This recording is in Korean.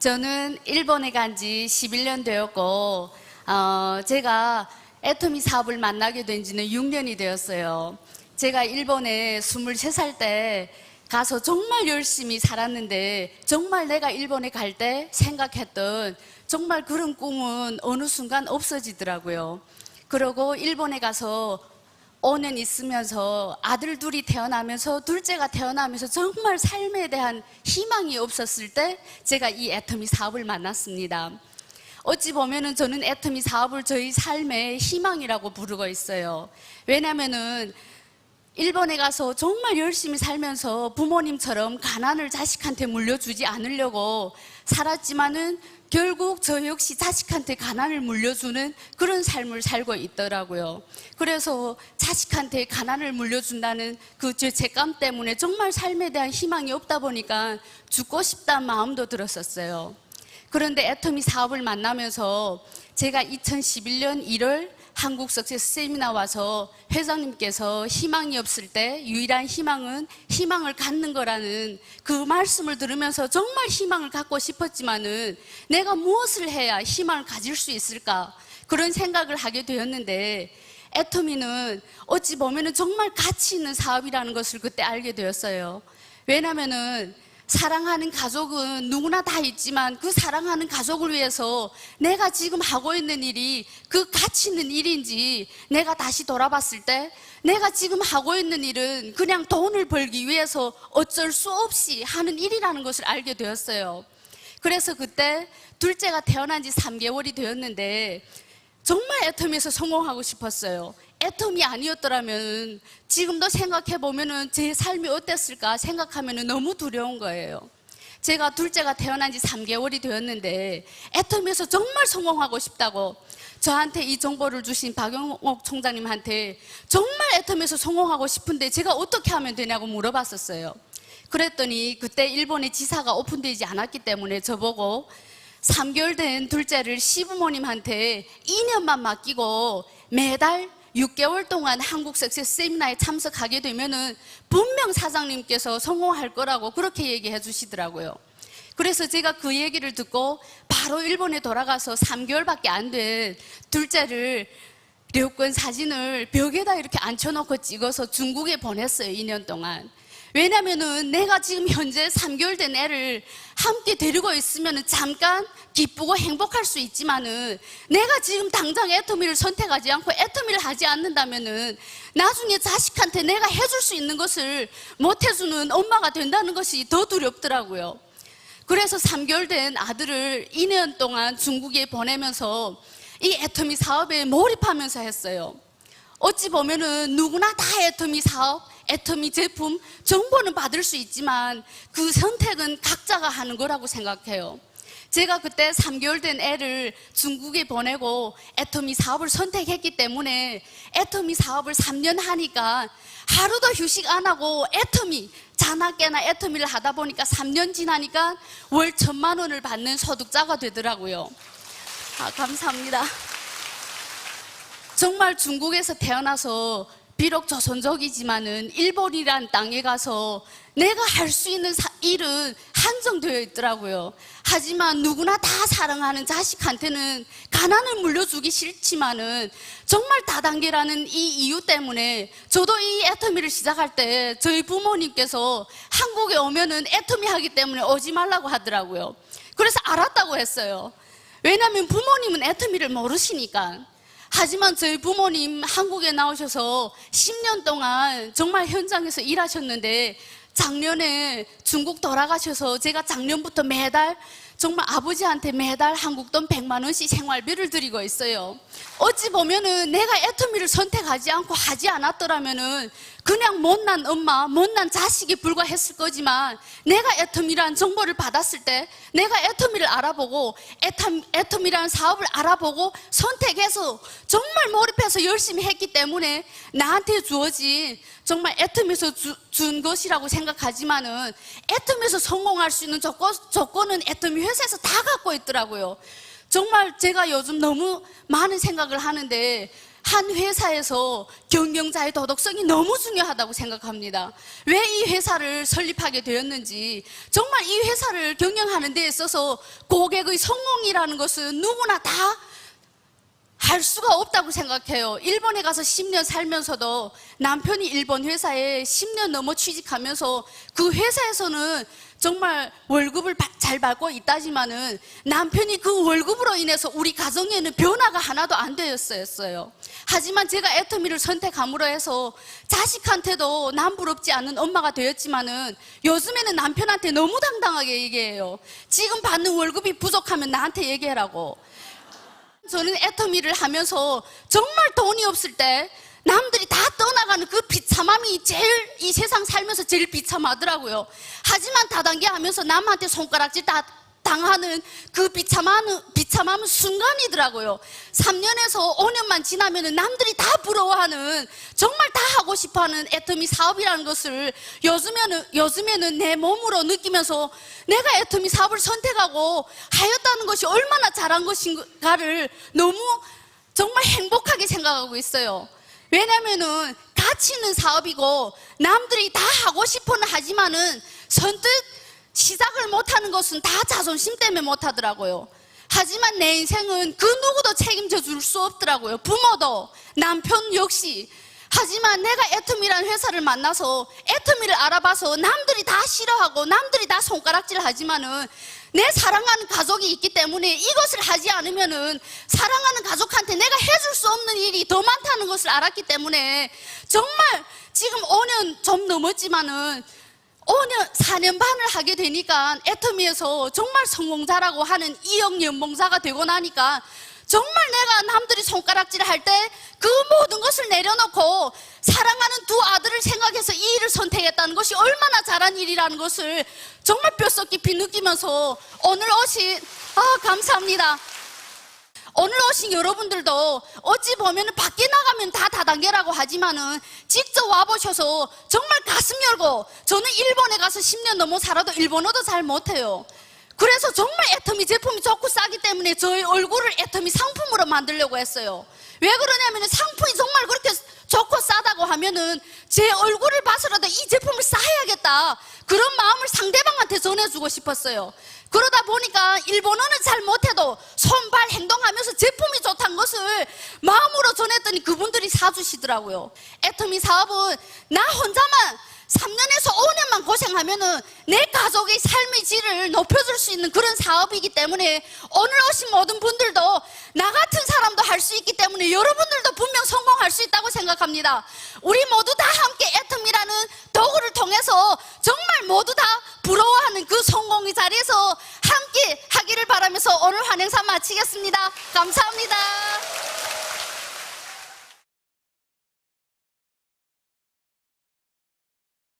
저는 일본에 간 지 11년 되었고, 어, 제가 애터미 사업을 만나게 된 지는 6년이 되었어요. 제가 일본에 23살 때 가서 정말 열심히 살았는데, 정말 내가 일본에 갈 때 생각했던 정말 그런 꿈은 어느 순간 없어지더라고요. 그러고 일본에 가서 5년 있으면서 아들 둘이 태어나면서 둘째가 태어나면서 정말 삶에 대한 희망이 없었을 때 제가 이 애터미 사업을 만났습니다. 어찌 보면은 저는 애터미 사업을 저희 삶의 희망이라고 부르고 있어요. 왜냐면은 일본에 가서 정말 열심히 살면서 부모님처럼 가난을 자식한테 물려주지 않으려고 살았지만은 결국 저 역시 자식한테 가난을 물려주는 그런 삶을 살고 있더라고요. 그래서 자식한테 가난을 물려준다는 그 죄책감 때문에 정말 삶에 대한 희망이 없다 보니까 죽고 싶다는 마음도 들었었어요. 그런데 애터미 사업을 만나면서 제가 2011년 1월 한국 석세스 세미나 와서 회장님께서 희망이 없을 때 유일한 희망은 희망을 갖는 거라는 그 말씀을 들으면서 정말 희망을 갖고 싶었지만은 내가 무엇을 해야 희망을 가질 수 있을까 그런 생각을 하게 되었는데 애터미는 어찌 보면은 정말 가치 있는 사업이라는 것을 그때 알게 되었어요. 왜냐면은 사랑하는 가족은 누구나 다 있지만 그 사랑하는 가족을 위해서 내가 지금 하고 있는 일이 그 가치 있는 일인지 내가 다시 돌아봤을 때 내가 지금 하고 있는 일은 그냥 돈을 벌기 위해서 어쩔 수 없이 하는 일이라는 것을 알게 되었어요. 그래서 그때 둘째가 태어난 지 3개월이 되었는데 정말 애터미에서 성공하고 싶었어요. 애터미 아니었더라면 지금도 생각해 보면은 제 삶이 어땠을까 생각하면은 너무 두려운 거예요. 제가 둘째가 태어난 지 3개월이 되었는데 애터미에서 정말 성공하고 싶다고 저한테 이 정보를 주신 박영옥 총장님한테 정말 애터미에서 성공하고 싶은데 제가 어떻게 하면 되냐고 물어봤었어요. 그랬더니 그때 일본의 지사가 오픈되지 않았기 때문에 저보고 3개월 된 둘째를 시부모님한테 2년만 맡기고 매달 6개월 동안 한국 석세스 세미나에 참석하게 되면은 분명 사장님께서 성공할 거라고 그렇게 얘기해 주시더라고요. 그래서 제가 그 얘기를 듣고 바로 일본에 돌아가서 3개월밖에 안 된 둘째를 여권 사진을 벽에다 이렇게 앉혀놓고 찍어서 중국에 보냈어요, 2년 동안. 왜냐면은 내가 지금 현재 3개월 된 애를 함께 데리고 있으면 잠깐 기쁘고 행복할 수 있지만은 내가 지금 당장 애터미를 선택하지 않고 애터미를 하지 않는다면은 나중에 자식한테 내가 해줄 수 있는 것을 못 해주는 엄마가 된다는 것이 더 두렵더라고요. 그래서 3개월 된 아들을 2년 동안 중국에 보내면서 이 애터미 사업에 몰입하면서 했어요. 어찌 보면은 누구나 다 애터미 사업, 애터미 제품 정보는 받을 수 있지만 그 선택은 각자가 하는 거라고 생각해요. 제가 그때 3개월 된 애를 중국에 보내고 애터미 사업을 선택했기 때문에 애터미 사업을 3년 하니까 하루도 휴식 안 하고 애터미 자나깨나 애터미를 하다 보니까 3년 지나니까 월 천만 원을 받는 소득자가 되더라고요. 아, 감사합니다. 정말 중국에서 태어나서 비록 조선족이지만은 일본이란 땅에 가서 내가 할 수 있는 사- 일은 한정되어 있더라고요. 하지만 누구나 다 사랑하는 자식한테는 가난을 물려주기 싫지만은 정말 다단계라는 이 이유 때문에 저도 이 애터미를 시작할 때 저희 부모님께서 한국에 오면은 애터미 하기 때문에 오지 말라고 하더라고요. 그래서 알았다고 했어요. 왜냐하면 부모님은 애터미를 모르시니까. 하지만 저희 부모님 한국에 나오셔서 10년 동안 정말 현장에서 일하셨는데 작년에 중국 돌아가셔서 제가 작년부터 매달 정말 아버지한테 매달 한국 돈 100만 원씩 생활비를 드리고 있어요. 어찌 보면은 내가 애터미를 선택하지 않고 하지 않았더라면은 그냥 못난 엄마, 못난 자식이 불과했을 거지만 내가 애터미라는 정보를 받았을 때 내가 애터미를 알아보고 애텀, 애터미라는 사업을 알아보고 선택해서 정말 몰입해서 열심히 했기 때문에 나한테 주어진 정말 애텀에서 주- 준 것이라고 생각하지만은 애텀에서 성공할 수 있는 조건, 조건은 애텀이 회사에서 다 갖고 있더라고요. 정말 제가 요즘 너무 많은 생각을 하는데 한 회사에서 경영자의 도덕성이 너무 중요하다고 생각합니다. 왜 이 회사를 설립하게 되었는지, 정말 이 회사를 경영하는 데 있어서 고객의 성공이라는 것은 누구나 다 할 수가 없다고 생각해요. 일본에 가서 10년 살면서도 남편이 일본 회사에 10년 넘어 취직하면서 그 회사에서는 정말 월급을 바- 잘 받고 있다지만은 남편이 그 월급으로 인해서 우리 가정에는 변화가 하나도 안 되었어요. 하지만 제가 애터미를 선택함으로 해서 자식한테도 남부럽지 않은 엄마가 되었지만은 요즘에는 남편한테 너무 당당하게 얘기해요. 지금 받는 월급이 부족하면 나한테 얘기해라고. 저는 애터미를 하면서 정말 돈이 없을 때 남들이 다 떠나가는 그 비참함이 제일 이 세상 살면서 제일 비참하더라고요. 하지만 다단계 하면서 남한테 손가락질 다 당하는 그 비참함은, 비참함은 순간이더라고요. 3년에서 5년만 지나면 남들이 다 부러워하는 정말 다 하고 싶어 하는 애터미 사업이라는 것을 요즘에는, 요즘에는 내 몸으로 느끼면서 내가 애터미 사업을 선택하고 하였다는 것이 얼마나 잘한 것인가를 너무 정말 행복하게 생각하고 있어요. 왜냐면은 가치 있는 사업이고 남들이 다 하고 싶어는 하지만은 선뜻 시작을 못하는 것은 다 자존심 때문에 못하더라고요. 하지만 내 인생은 그 누구도 책임져 줄 수 없더라고요. 부모도 남편 역시. 하지만 내가 애터미라는 회사를 만나서 애터미를 알아봐서 남들이 다 싫어하고 남들이 다 손가락질 하지만은 내 사랑하는 가족이 있기 때문에 이것을 하지 않으면은 사랑하는 가족한테 내가 해줄 수 없는 일이 더 많다는 것을 알았기 때문에 정말 지금 5년 좀 넘었지만은 5년, 4년 반을 하게 되니까 애터미에서 정말 성공자라고 하는 이억 연봉자가 되고 나니까 정말 내가 남들이 손가락질 할 때 그 모든 것을 내려놓고 사랑하는 두 아들을 생각해서 이 일을 선택했다는 것이 얼마나 잘한 일이라는 것을 정말 뼛속 깊이 느끼면서 오늘 오신, 아, 감사합니다. 오늘 오신 여러분들도 어찌 보면 밖에 나가면 다 다단계라고 하지만은 직접 와보셔서 정말 가슴 열고 저는 일본에 가서 10년 넘어 살아도 일본어도 잘 못해요. 그래서 정말 애터미 제품이 좋고 싸기 때문에 저희 얼굴을 애터미 상품으로 만들려고 했어요. 왜 그러냐면 상품이 정말 그렇게 좋고 싸다고 하면은 제 얼굴을 봐서라도 이 제품을 싸야겠다. 그런 마음을 상대방한테 전해주고 싶었어요. 그러다 보니까 일본어는 잘 못해도 손발 행동하면서 제품이 좋다는 것을 마음으로 전했더니 그분들이 사주시더라고요. 애터미 사업은 나 혼자만 3년에서 5년만 고생하면은 내 가족의 삶의 질을 높여줄 수 있는 그런 사업이기 때문에 오늘 오신 모든 분들도 나 같은 사람도 할 수 있기 때문에 여러분들도 분명 성공할 수 있다고 생각합니다. 우리 모두 다 함께 애텀이라는 오늘 환행사 마치겠습니다. 감사합니다.